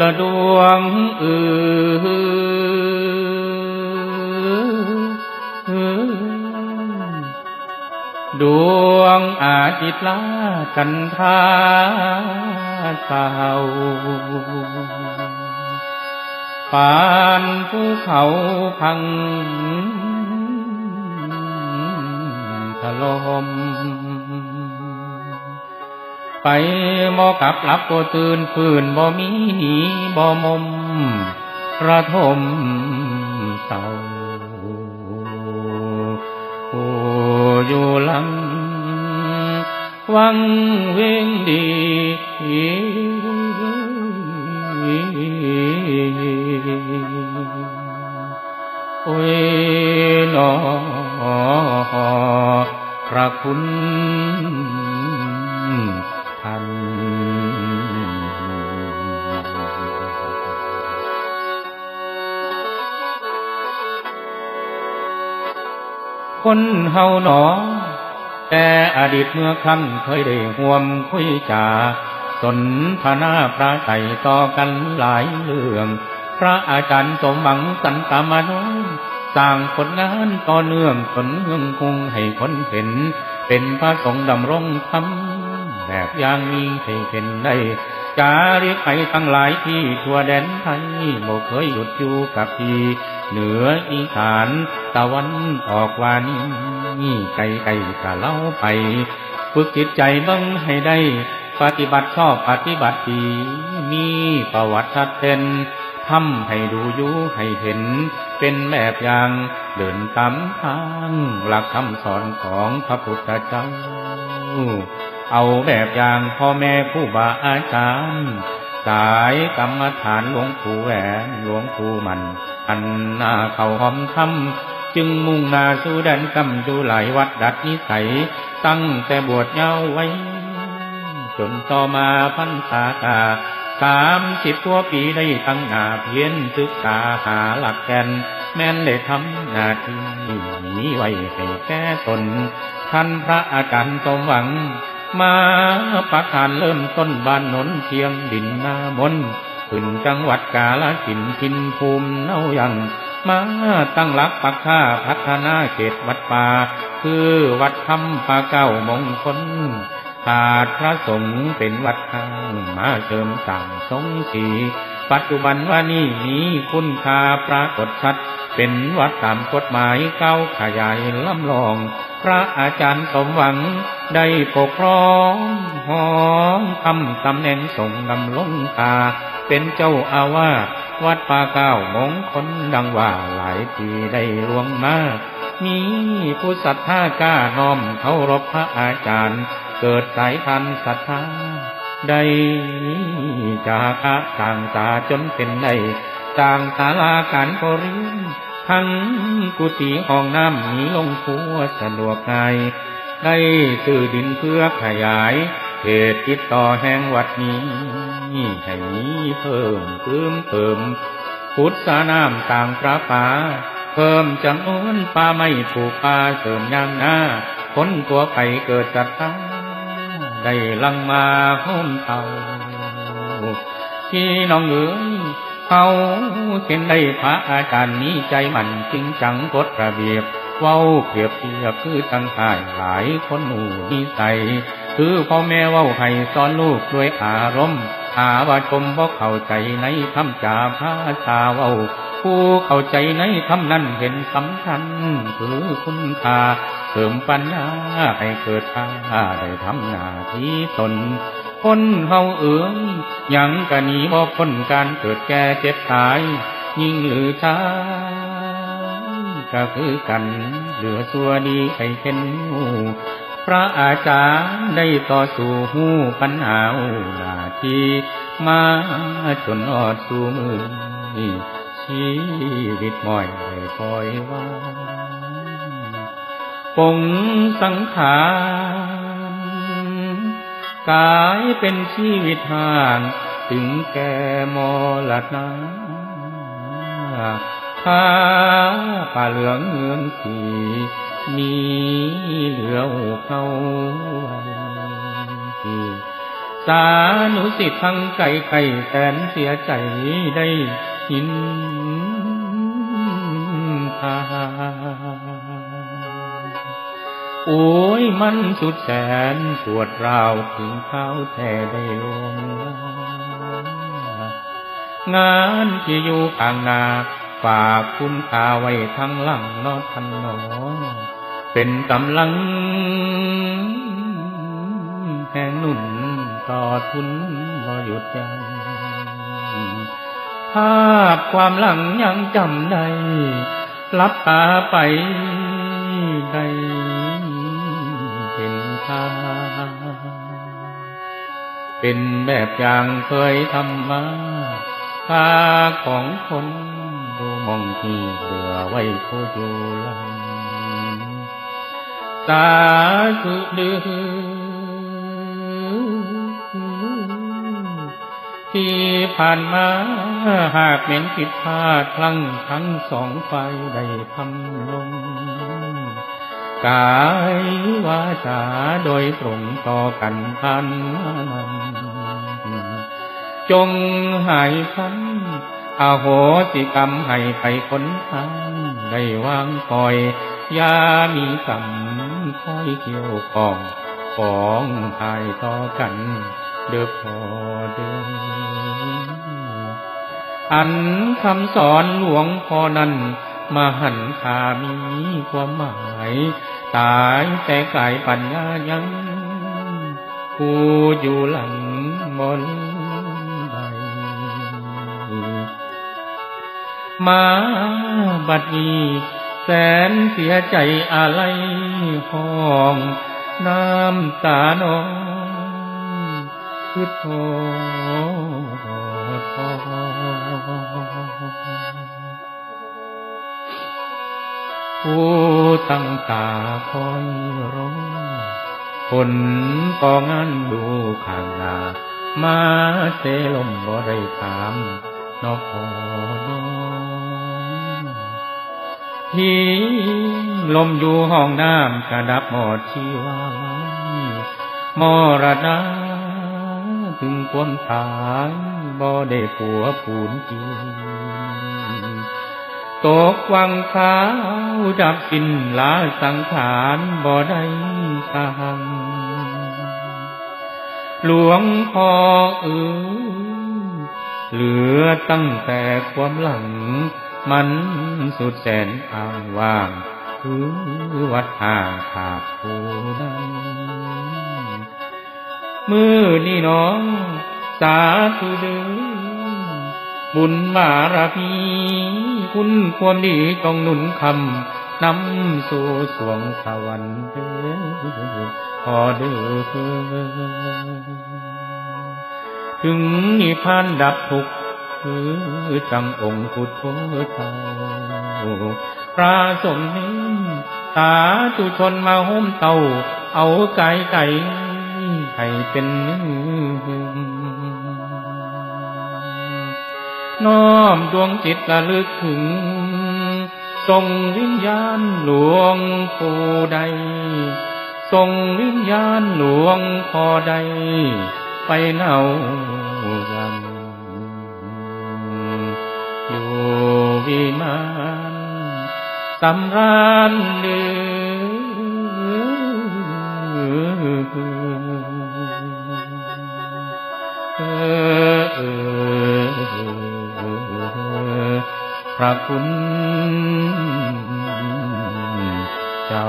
ละดวงเอือดวงอาทิตย์ลากันทา เศร้าปานภูเขาพังถล่มไปบ่กลับหลับบ่ตื่นฟื้นบ่มีหนีบ่มมระทมเศร้าผู้อยู่หลัง วังเวงดีโอ้ยนอพระคุณท่านคนเฮาหนอ แต่อดีตเมื่อครั้งเคยได้ห่วมคุยจาสนทนาพระไตรต่อกันหลายเรื่อง พระอาจารย์สมหวังสันตามโนสร้างผลงานต่อเนื่องจนเมืองคงให้คนเห็น เป็นพระสงฆ์ดำรงธรรมแบบอย่างนี้ให้เห็นได้จาริกไปทั้งหลายที่ทั่วแดนไทยบ่เคยหยุดอยู่กับที่เหนืออีสาน ตะวันออกวานี้ไกลไกลกะเล่าไป ฝึกจิตใจเบิ่งให้ได้ ปฏิบัติชอบปฏิบัติดีมีประวัติชัดเจนทำให้ดูอยู่ให้เห็น เป็นแบบอย่างเดินตามทางหลักคำสอนของพระพุทธเจ้า เอาแบบอย่างพ่อแม่ผู้บาอาจารย์ สายกรรมฐานหลวงปู่แหวนหลวงปู่มัน อันหน้าเขาหอมทำ จึงมุ่งหน้าสู่แดนกำดูหลายวัดดัดนิสัย ตั้งแต่บวชเยาว์ไว้ จนต่อมาพันษากาสามสิบกว่าปีได้ตั้งหนาเพียนศึกษาหาหลักแกน แม่นได้ทำหน้าที่นี้ไว้ให้แก่ตน ท่านพระอาจารย์สมหวัง มาประทานเริ่มต้นบ้านนนเชียงดินนามนขึ้นจังหวัดกาลสินธุ์พินภูมิเนายัง มาตั้งหลักปักค่าพัฒนาเขตวัดป่าคือวัดธรรมปาเก้ามงคลขาดพระสงฆ์เป็นวัดข้างมาเติมสั่งสงสีปัจจุบันว่านี่มีคุณค่าปรากฏชัด เป็นวัดตามกฎหมายเก้าขยายลำลอง พระอาจารย์สมหวังได้ปกครองหองทำตำแหน่งส่งดำลงตาเป็นเจ้าอาวาส วัดป่าเก้ามงคลดังว่าหลายปีได้รวมมา มีผู้ศรัทธากล้าน้อมเคารพพระอาจารย์ เกิดสายพันธุ์ศรัทธาได้จากอาต่างตาจนเป็นได้ต่างศาลาการปรเรียนทั้งกุฏิห้องน้ำมีลงครัวสะดวกง่ายได้ซื้อดินเพื่อขยาย เขตติดต่อแห่งวัดนี้ให้มีเพิ่มเติมเติมพุทธาน้ำต่างพระป่าเพิ่มจำนวนป่าไม้ปลูกป่าเสริมยางหน้าคนตัวไปเกิดจัดทาได้ลังมาห้มเท่าพี่น้องเอ๋ยเขาเห็นได้พระอาจารย์นี้ใจมันจริงจังกฎระเบียบเว้าเปรียบเทียบคือตั้งหายหลายคนหนูนิสัย คือพ่อแม่เว้าให้สอนลูกด้วยอารมณ์หาว่าชมบ่เข้าใจในคำจาภาษาเว้าผู้เข้าใจในคำนั้นเห็นสำคัญ คือคุณค่าเสริมปัญญาให้เกิดค่าได้ทำหน้าที่ตนคนเฮาเอ๋ยยังกะหนีบ่พ้นการเกิดแก่เจ็บตาย ยิ่งหรือช้าก็คือกัน เหลือสัวดีให้เห็นหู พระอาจารย์ได้ต่อสู้หูปัญหาหน้าที่มาจนอดสู่มือชีวิตม่อยให้คอยว่างปงสังขารกายเป็นชีวิตหานถึงแก่มรณะผ้าป่าเหลืองเงินสี มีเหลือหูเขาไว้สานุสิทธิ์ทั้งไก่ไก่แสนเสียใจได้ยินทาโอ้ยมันสุดแสนปวดร้าวถึงเท้าแท้ได้ลง งานที่อยู่ข้างนาฝากคุณตาไว้ทั้งหลังนอทันหนอ เป็นกำลัง แห่งหนุนต่อทุนบ่หยุดยั้งภาพความหลังยังจำได้ลับตาไปได้เห็นทางเป็นแบบอย่างเคยทำมาพาของคนดูมองที่เหลือไว้ผู้อยู่ลัง สาธุดือที่ผ่านมาหากเหม็นผิดพลาดพลั้งทั้งสองไฟได้ทำลง กายวาจาโดยตรงต่อกันพันจงหายพันอาโหสิกรรมให้ไปคนทางได้วางปล่อย ยามีกรรมคอยเกี่ยวข้องของหายต่อกัน เด้อพอเด้ออันคำสอนหลวงพ่อนั้นมหันคามีความหมาย ตายแต่กายปัญญายังผู้อยู่หลังมนใดมาบัดนี้ แสนเสียใจอะไรห้องน้ำตาน้องคือทอทอผู้ตั้งตาคอยรอผลก็งานดูข้างหน้ามาเสลมบ่ได้ถามนอกพอน อที่ลมอยู่ห้องน้ำกระดับหมดชีวาไว้มรณะถึงความตายบ่ได้ผัวผูนกินตกวังขาวดับสิ้นลาสังขารบ่ได้สังหลวงพ่อเออเหลือตั้งแต่ความหลัง มันสุดแสนอ้างว่างคือวัดห่างขาดผู้ใดมือนี่น้อง สาธุเด้อบุญบารมีคุณความดีจงหนุนคำนำสู่สวงสวรรค์เด้อพอเด้อถึงนิพพานดับทุกข คือจังองค์พุทธเจ้าพระสมนี้สาธุชนมาห้มเตาเอาไก่ไก่ให้เป็นน้อมดวงจิตระลึกถึง ทรงวิญญาณหลวงผู้ใด ทรงวิญญาณหลวงพ่อใด ไปเน่า วิมานตำรานเลือพระคุณเจ้า